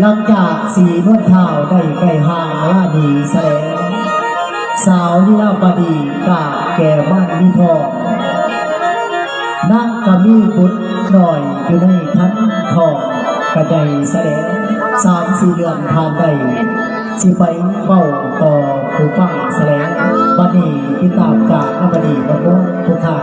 หลังจากสีนวดเท้าได้ใกล้ห่างว่าดีแสลงสาวลีลาบดีกาแก่บ้านมีทองนั่งกะมีบุตรหน่อยอยู่ในคันทองกระใจแสลงสามสี่เดือนผ่านไปสิไปเฝ้าต่อผู้ฟังแสลงบัดนี้ติดตามจากนบดีบรรลุทุกท่าน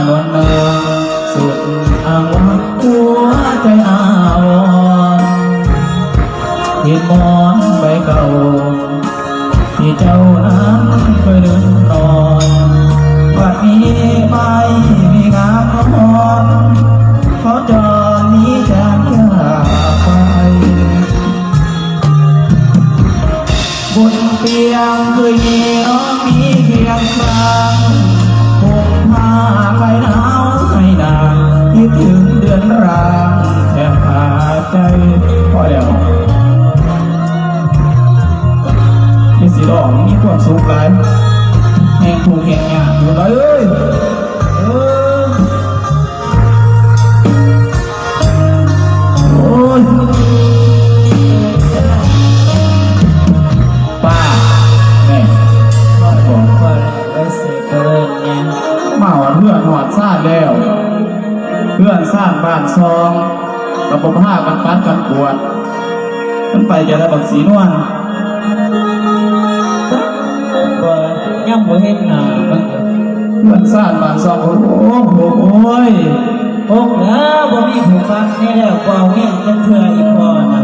านวันางสุดทางว่าหัวใจอาวรณ์เห็นมอง ใจพอแล้วนี่สิดอกมีความสุขหลายแห่งถูกแห่งยากอยู่เลยเอ้ยเอ้ยมาเพื่อนหอดซ่าแล้ว เพื่อนสร้างบ้านซอง กับผมผ้ากันปัดกันปวด มันไปจะได้บักสีนวลว่ายังบ่เห็นหน้ามันเพื่อนสร้างบ้านซองโอ้โหโอ้โหโอ้ยพกแล้วบ่มีผู้ฟังนี่แล้วก็เอาเงี้ยเป็นเถื่ออีกพอนะ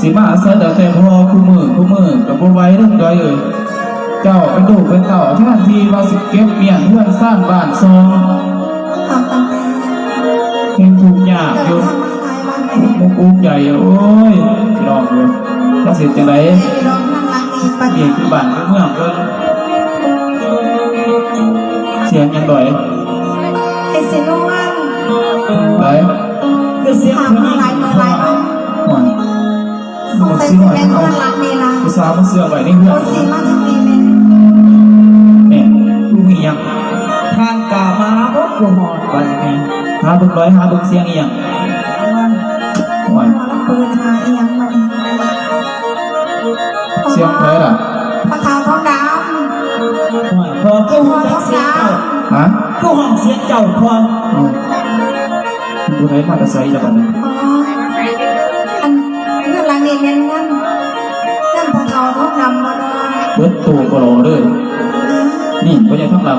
สีมาเสแต่แต่พอคู่มือคู่มือกับบ่ไหว้เรื่องใดเอ่ยเจ้าเป็นดูกเป็นเต่าแท่นทีว่าสิเก็บเมียนเพื่อนสร้างบ้านซองทำตั้งแต่เห็นถูกยากอเดิยู่นทางมาหลายวัน เลยมุกอุ้มใหญ่โอ้ยพี่น้องเลยถ้าเสร็จจังไรเด็กร้องนั่งรักนี้ปัดนี่คือบ้านคือเมืองเพิ่นเสียงยังด่อยไอ้สินวันไหลคือเสียงถามผู้หมาญิงหลายมือหลายวันหน่อยใส่สิสิหน่อยเป็นเอาเพื่อนรักนี่ละภาษาวมาเสื้อไว้ในเพื่อโอนซีมาทางนี้แม่เนี่ยลูกมีหยังทางกามาพบกูหอดไปไงหาเบิ่งร้อยหาเบิ่งเสียงอีหยัง สียงใครล่ะพอเท้าท้องดว่าพอำคือพห้อองท้องเสียงดเจ้าฮะคือห้องเสียงเจ้าพออืมดูไหนมาแต่ไสแล้วบัดนี้ำอ๋ออันเพื่อนรักนี่แม่นงั้นงั้นพอเท้าท้องดำมาเลยเบิดตัวก็รอเลยนี่บ่ยังทั้งล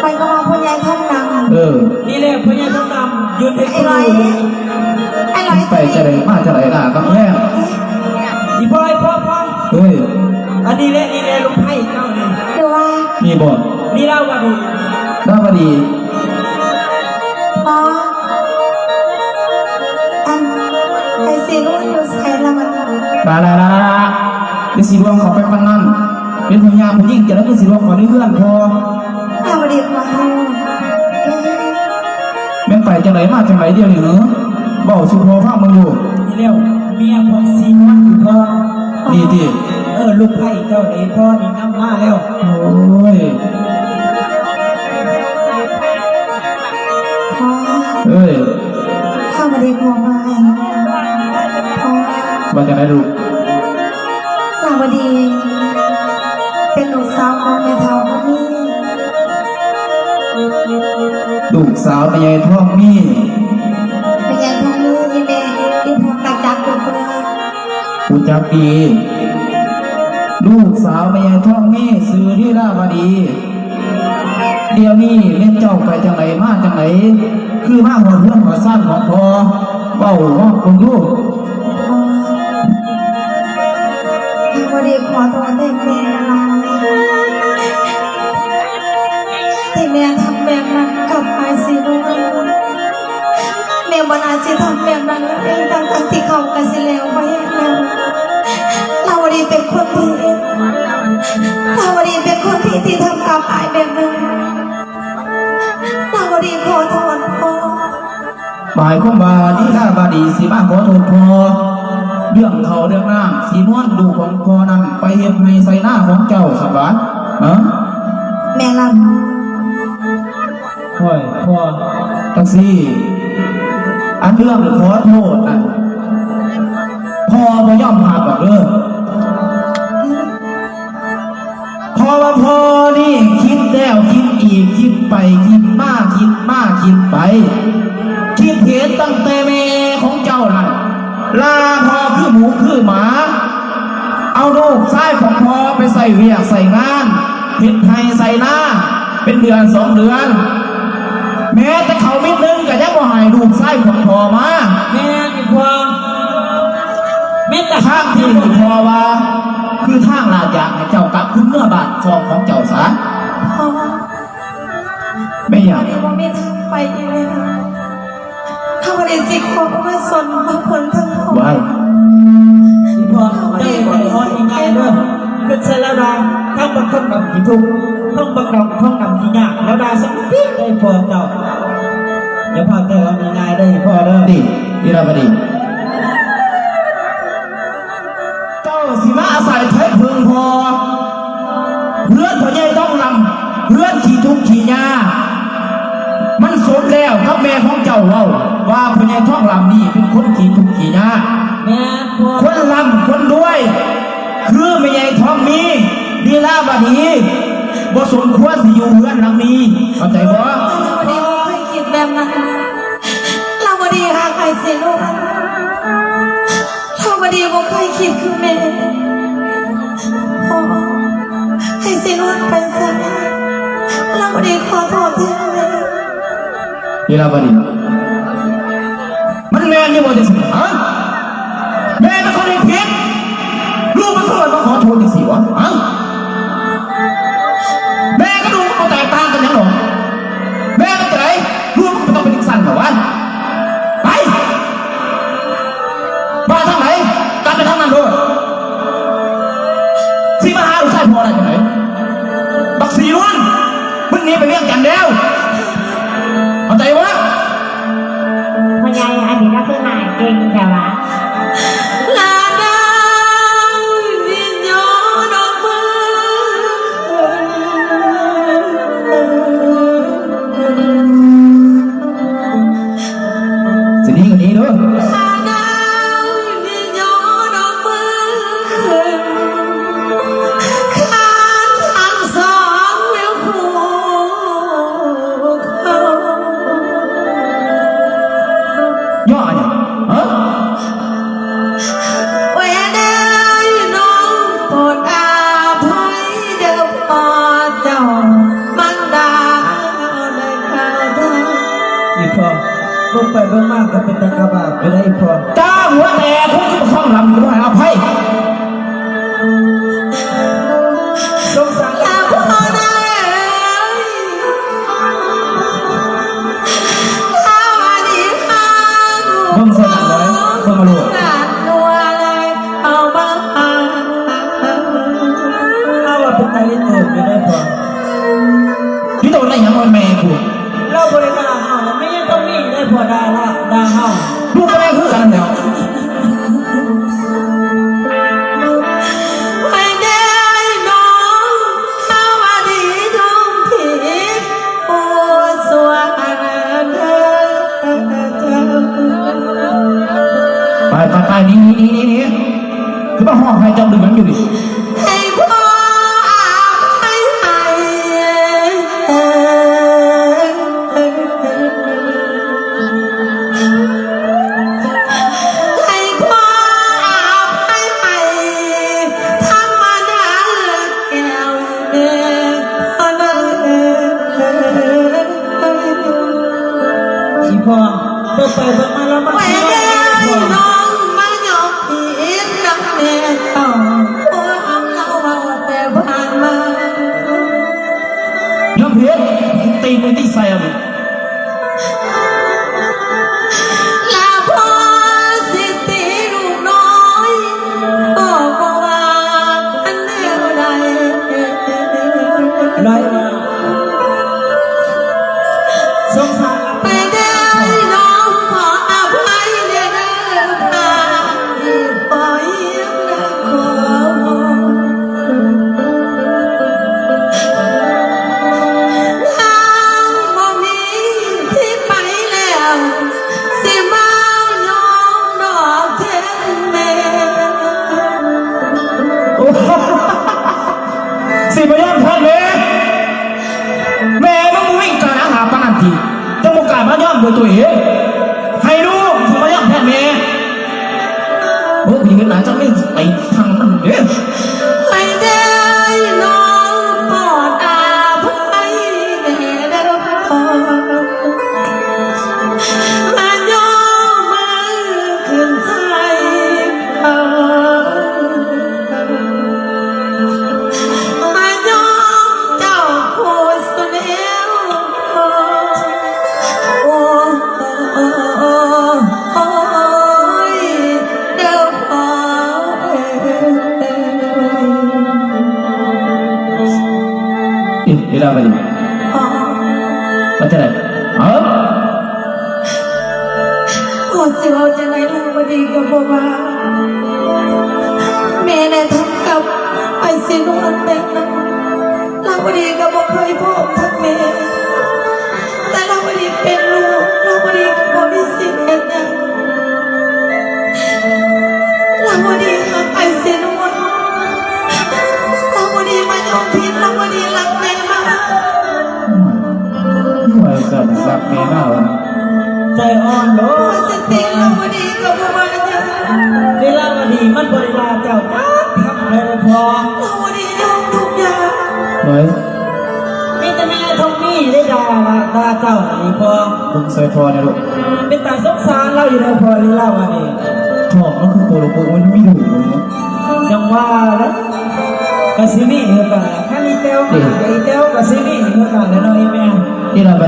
ไปก็มาพ่อใหญ่ท้องดำเออนี่แหละพญาต้องดำยืนให้ำกูไอ้ดูร้อยไอ้ร้อยไปจะได้มาจะได้ล่ะกับแม่อี นนี้แหละนี่แหละลุงไผ่เจ้านี่ดูว่ามีบ่นี่เล่าว่าดีดาวดีอ๋ออันไอ้สิรุ่นอยู่ใส่ละมันลาลาลาลาเดี๋ยวสีรวงเขาไปปันนั่นเป็นพยายามผู้ยิ่งจะได้เป็นสีรวงขอได้เพื่อนพอเอามาดีกว่าเท่าเอ๊ะแม่นไปจังไหนมาจังไหนเดียวนี่เนอะบอกสุพอฟังมึงดูนี่เร็วเมียพอซีนวันอยู่พ่อดีดีเออลูกไผ่เจ้านี่พ่อนี่น้ำมาแล้ว โอ้ยพอเอ้ยเข้ามาดีกว่ามาเองพอว่าจังไหนลูกลาวดี เป็นลูกสาวของแม่เฒ่าคนนี้ลูกสาวแม่ใหญ่ท้องมีเป็นยายทองนี้นี่แม่ที่พอกัดจักตัวเปลือกกูจักดี ลูกสาวแม่ใหญ่ท้องมีสื่อที่ราวดี เดี๋ยวนี้เล่นเจ้าไปจังไหนมาจังไหนคือมาหัวเพื่อนหัวสั้นของพอเบ้าห้องคนดูพอลาวดีขอโทษได้แม่ลาที่แม่ทำแบบนั้นกับไอซีรุ่นแม่บนาจะทำแบบนั้นเองทั้งทั้งที่เขากันสิแล้วไปแล้วลาว ดีเป็นคนที่ลาวดีเป็นคนที่ที่ทำกับไอแบบนั้นลาวดีขอโทษพ่อหมายความว่าที่าบาดีสีมาขอโทษพอเรื่องเขาเรื่องน้ำสีนวลดูของพอนั้นไปเห็นในใส่หน้าของเจ้าสบายฮะแม่ลพ่อยพ่อตังซี่อันเรื่องขอโทษน่ะพ่อบ่ย่อมหาดอกเด้อ แล้วคิดอีกคิดไปคิดมากคิดมากคิดไป คิดเห็นตั้งแต่แม่ของเจ้านั่นลาพอคือหมูคือหมา เอาลูกชายของพอไปใส่เวียกใส่งานเห็ดไทยใส่หน้า เป็นเดือนสองเดือน แม้แต่เขาไมิดนึงก็ยังบ่หายลูกชายของพอมาแม่นี่พอแม่แต่ทางที่พอว่า คือทางลาดอยากให้เจ้ากลับขึ้นเมื่อบาทซองของเจ้าซะ ไม่อยากเดี๋ยวว่ามีทางไปอีกเลยนะถ้าวันนี้สิขอมาสนมาผลทั้งพ่อไว้ที่พอได้แต่ฮอดง่ายๆเด้อคือใช้แล้วดาทั้งบักท่องนำที่ทุกข์ทั้งบักนำท่องนำที่ยากแล้วดาสักทีได้พอเจ้าอย่าพาแต่ว่าง่ายๆได้พอเด้อดีดีราบดีเจ้าสิมาอาศัยเทพพึงพอเพื่อนพ่อใหญ่ต้องนำเพื่อนขี่ทุกข์ขี่ยามันสม แล้วกับแม่ของเจ้าเว่าว่าพ่อใหญ่ท้องลำนี่เป็นคนขี่ทุกข์ขี่ยาแม่พอคนลำคนรวย คือแม่ใหญ่ท้องมีดีลาบดีบ่สมควรสิอยู่เพื่อนหลังนี้เข้าใจบ่เราวันนี้ไม่เคยคิดแบบนั้นเราวันนี้หาใครสิลูกเราวันนี้ไม่เคยคิดคือแม่พ่อให้สิลูกไปซะเราวันนี้ขอโทษแทน แม่ดีลาบดีมันแม่นี่บ่จะสิฮะแม่เป็นคนเองผิดลูกมันเกิดมาขอโทษที่สิวะ สิบยอมท่านแม่แม่ต้องวิ่งกางหาหานนันทีต้องกกล้ามายอมโดวยตัวเองให้ลูกถึงมายอมแทนแม่โอ้ยเงินหนาจะไม่ไปทางนั้นเด้อ อิ แม่หน้าวะใจอ่อนโลโอ้สติเราบดีกับบัวมาเนี่ยเวลามาดีมันบริลาเจ้าจ้าทำเลยพอเราบดียอมทุกอย่างเฮ้ยมีแต่แม่ทองนี่ได้ด่าละด่าเจ้าไอ้พอลุงใส่คอเนี่ยลูกเป็นตาสงสารเราอยู่ในพอลีลาวันนี้ทองมันคือโคโลโคมันไม่ดูเนาะยังว่าแล้วกะซินี่เหมือนกันแค่นี้เต้วมาไอ้เต้วกะซินี่เหมือนกันแล้วน้อยแม่ที่เราไป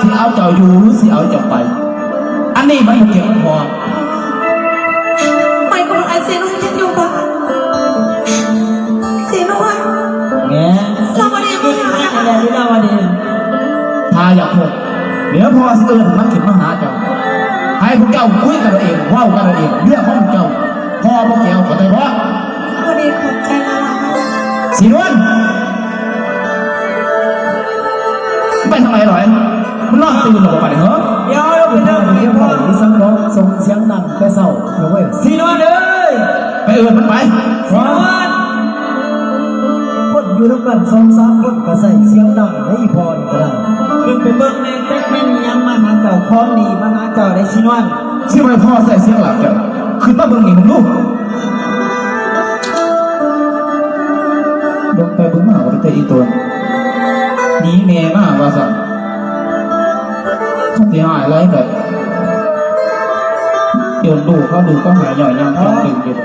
สิเอาเจ้าอยู่หรือสิเอาเจ้าไป อันนี้มันบ่เกี่ยวกับพ่อไม่ก็ไอ้สิวันจะอยู่บ้านสิวันแง่เราพอดีบ่มีไม่วันอะไรลีลาวันนี้ถ้าอยากพบเดี๋ยวพ่อสิเอิญมันขึ้นมาหาเจ้าให้พวกเจ้าคุยกันเอาเองเว้ากันเอาเองเรื่องของพวกเจ้าพ่อบ่เกี่ยวเข้าใจบ่พอดีขอบใจละลายสีนวลไปทำไมหรอ ยมันนอตื่นหรอปะเนี่ยเหรอเดี๋ยวเราไปเป็นเริ่เรื่อมงเรีที่ยนพ่พ่อที่สังร้องส่งเสียงดังแต่เศร้าเอาไว้ยสีนวลเอ้ยไปเอิญมันไปสีนวลคนอยู่ด้วยกันสองสามคนก็ใส่เสียงดังให้พอนี่ก็ได้ขึ้นไปเบิ่งแม่แจ็คแม่นยังมาหาเจ้าพร้อมดีมาหาเจ้าได้สีนวลสิไปพ่อใส่เสียงหลับเจ้าขึ้นมาเบิ่งนี่มึงลูกลงไปเบิ่งมาว่าแต่อีตัวนี้แม่มาว่าสั่ง นเสียหายไรแบบโยวดูเขาดูก็หายย่อยยามจองดึงอยู่